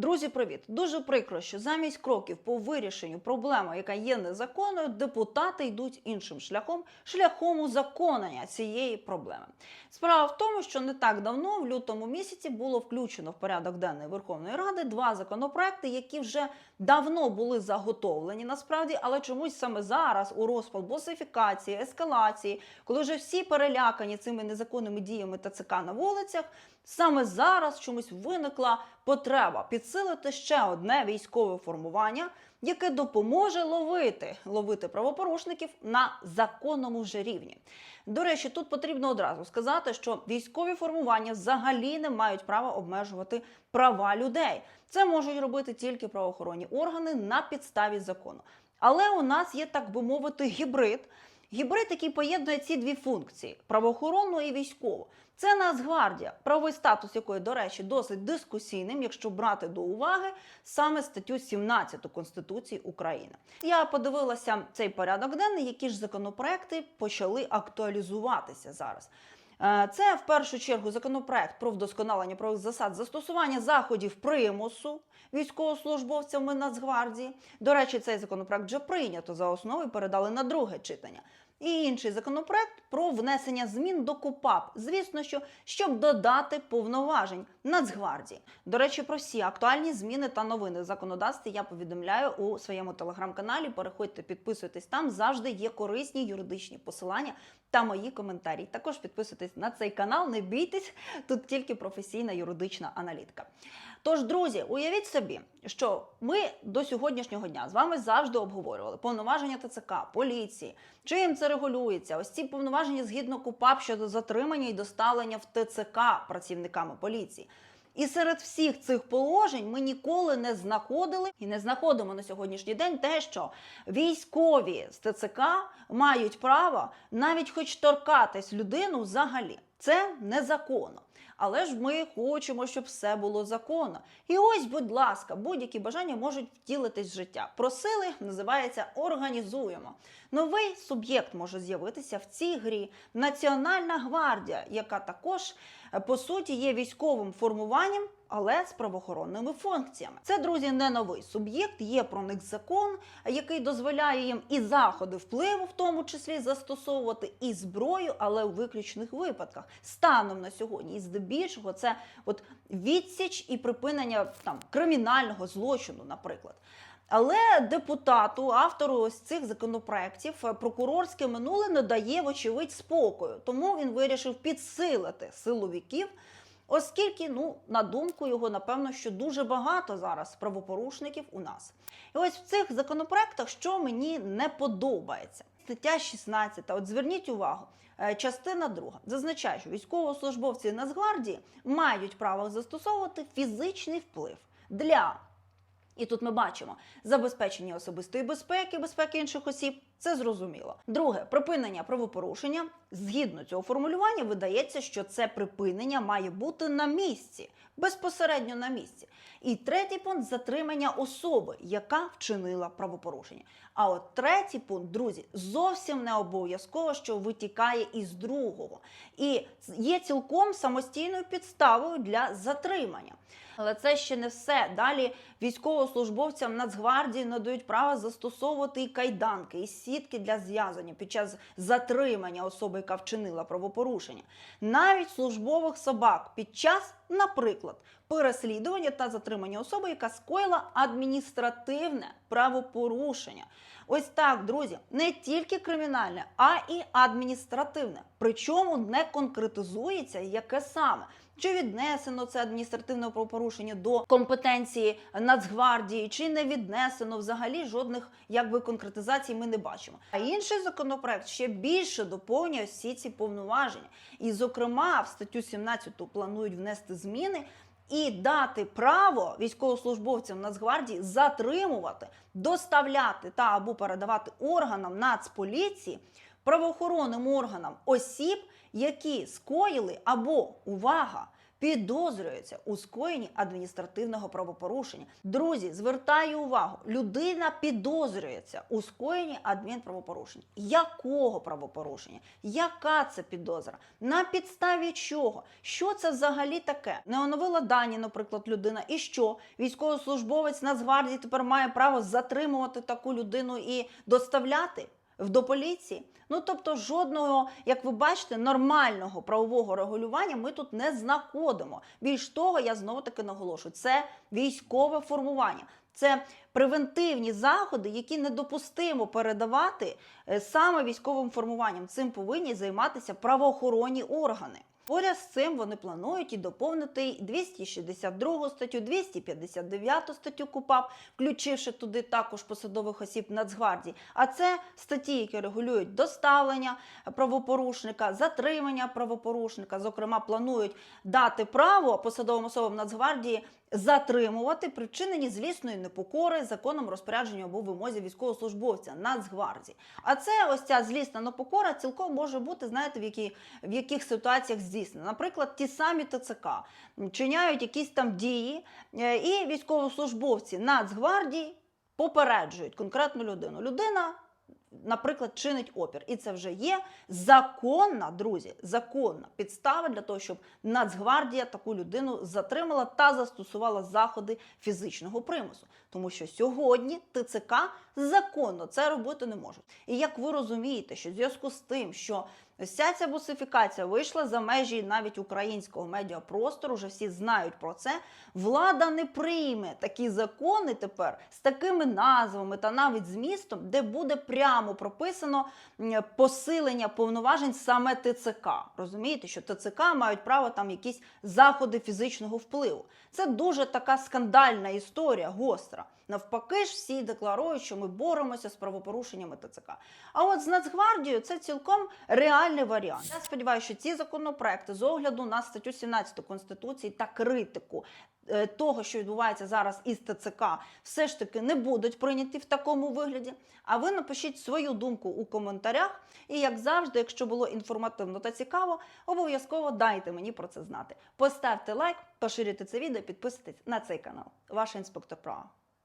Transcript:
Друзі, привіт! Дуже прикро, що замість кроків по вирішенню проблеми, яка є незаконною, депутати йдуть іншим шляхом шляхом узаконення цієї проблеми. Справа в тому, що не так давно, в лютому місяці, було включено в порядок денний Верховної Ради два законопроекти, які вже давно були заготовлені насправді, але чомусь саме зараз, у розпал босифікації, ескалації, коли вже всі перелякані цими незаконними діями ТЦК на вулицях. Саме зараз чомусь виникла потреба підсилити ще одне військове формування, яке допоможе ловити ловити правопорушників на законному вже рівні. До речі, тут потрібно одразу сказати, що військові формування взагалі не мають права обмежувати права людей. Це можуть робити тільки правоохоронні органи на підставі закону. Але у нас є, так би мовити, гібрид. Гібрид, який поєднує ці дві функції правоохоронну і військову. Це Нацгвардія, правовий статус якої, до речі, досить дискусійним, якщо брати до уваги саме статтю 17 Конституції України. Я подивилася цей порядок денний, які ж законопроекти почали актуалізуватися зараз. Е, Це в першу чергу законопроект про вдосконалення правових засад застосування заходів примусу військовослужбовцями Нацгвардії. До речі, цей законопроект вже прийнято за основу і передали на друге читання. І інший законопроект про внесення змін до КУПАП. Звісно, що щоб додати повноважень Нацгвардії. До речі, про всі актуальні зміни та новини в законодавстві я повідомляю у своєму телеграм-каналі. Переходьте, підписуйтесь там. Завжди є корисні юридичні посилання та мої коментарі. Також підписуйтесь на цей канал. Не бійтесь, тут тільки професійна юридична аналітика. Тож, друзі, уявіть собі, що ми до сьогоднішнього дня з вами завжди обговорювали повноваження ТЦК, поліції, чим це регулюється. Ось ці повноваження згідно КУПАП щодо затримання і доставлення в ТЦК працівниками поліції. І серед всіх цих положень ми ніколи не знаходили і не знаходимо на сьогоднішній день те, що військові з ТЦК мають право навіть хоч торкатись людину взагалі. Це незаконно. Але ж ми хочемо, щоб все було законно. І ось, будь ласка, будь-які бажання можуть втілитись в життя. Просили, називається організуємо. Новий суб'єкт може з'явитися в цій грі Національна гвардія, яка також е, по суті є військовим формуванням. Але з правоохоронними функціями. Це, друзі, не новий суб'єкт, є про них закон, який дозволяє їм і заходи впливу, в тому числі застосовувати і зброю, але у виключних випадках. Станом на сьогодні, і здебільшого, це от відсіч і припинення там кримінального злочину, наприклад. Але депутату, автору ось цих законопроєктів, е, прокурорське минуле не дає, вочевидь, спокою. Тому він вирішив підсилити силовиків. Оскільки, ну, на думку його, напевно, що дуже багато зараз правопорушників у нас. І ось в цих законопроектах, що мені не подобається. Стаття 16, от зверніть увагу, е, частина 2. Зазначає, що військовослужбовці Нацгвардії мають право застосовувати фізичний вплив для і тут ми бачимо забезпечення особистої безпеки, безпеки інших осіб. Це зрозуміло. Друге, припинення правопорушення. Згідно цього формулювання, видається, що це припинення має бути на місці, безпосередньо на місці. І третій пункт затримання особи, яка вчинила правопорушення. А от третій пункт, друзі, зовсім не обов'язково, що витікає із другого. І є цілком самостійною підставою для затримання. Але це ще не все. Далі військовослужбовцям Нацгвардії надають право застосовувати і кайданки, і сітки для зв'язання під час затримання особи, яка вчинила правопорушення, навіть службових собак під час, наприклад, переслідування та затримання особи, яка скоїла адміністративне правопорушення. Ось так, друзі, не тільки кримінальне, а і адміністративне. Причому не конкретизується, яке саме. Чи віднесено це адміністративне правопорушення до компетенції Нацгвардії, чи не віднесено взагалі жодних якби конкретизацій ми не бачимо. А інший законопроект ще більше доповнює всі ці повноваження. І, зокрема, в статтю 17 планують внести зміни. І дати право військовослужбовцям Нацгвардії затримувати, доставляти та або передавати органам Нацполіції, правоохоронним органам осіб, які скоїли або увага підозрюється у скоєнні адміністративного правопорушення. Друзі, звертаю увагу, людина підозрюється у скоєнні адмінправопорушення. Якого правопорушення? Яка це підозра? На підставі чого? Що це взагалі таке? Не оновила дані, наприклад, людина. І що? Військовослужбовець Нацгвардії тепер має право затримувати таку людину і доставляти в- дополіці. Ну тобто, жодного, як ви бачите, нормального правового регулювання ми тут не знаходимо. Більш того, я знову таки наголошую, це військове формування. Це превентивні заходи, які недопустимо передавати е, саме військовим формуванням. Цим повинні займатися правоохоронні органи. Поряд з цим вони планують і доповнити й 262 статтю, 259 статтю КУПАП, включивши туди також посадових осіб Нацгвардії. А це статті, які регулюють доставлення правопорушника, затримання правопорушника. Зокрема, планують дати право посадовим особам Нацгвардії затримувати причинені злісної непокори законом розпорядження або вимозі військовослужбовця Нацгвардії. А це ось ця злісна непокора цілком може бути, знаєте, в, які, в яких ситуаціях здійснена. Наприклад, ті самі ТЦК чиняють якісь там дії, е, і військовослужбовці Нацгвардії попереджують конкретну людину. Людина. Наприклад, чинить опір, і це вже є законна, друзі, законна підстава для того, щоб Нацгвардія таку людину затримала та застосувала заходи фізичного примусу. Тому що сьогодні ТЦК законно це робити не можуть. І як ви розумієте, що в зв'язку з тим, що вся ця бусифікація вийшла за межі навіть українського медіапростору, вже всі знають про це. Влада не прийме такі закони тепер з такими назвами та навіть змістом, де буде прямо прописано посилення повноважень саме ТЦК. Розумієте, що ТЦК мають право там якісь заходи фізичного впливу. Це дуже така скандальна історія, гостра. Навпаки ж всі декларують, що ми боремося з правопорушеннями ТЦК. А от з Нацгвардією це цілком реальний варіант. Я сподіваюся, що ці законопроекти з огляду на статтю 17 Конституції та критику е, того, що відбувається зараз із ТЦК, все ж таки не будуть прийняті в такому вигляді. А ви напишіть свою думку у коментарях. І як завжди, якщо було інформативно та цікаво, обов'язково дайте мені про це знати. Поставте лайк, поширюйте це відео, підписуйтесь на цей канал. Ваш інспектор права.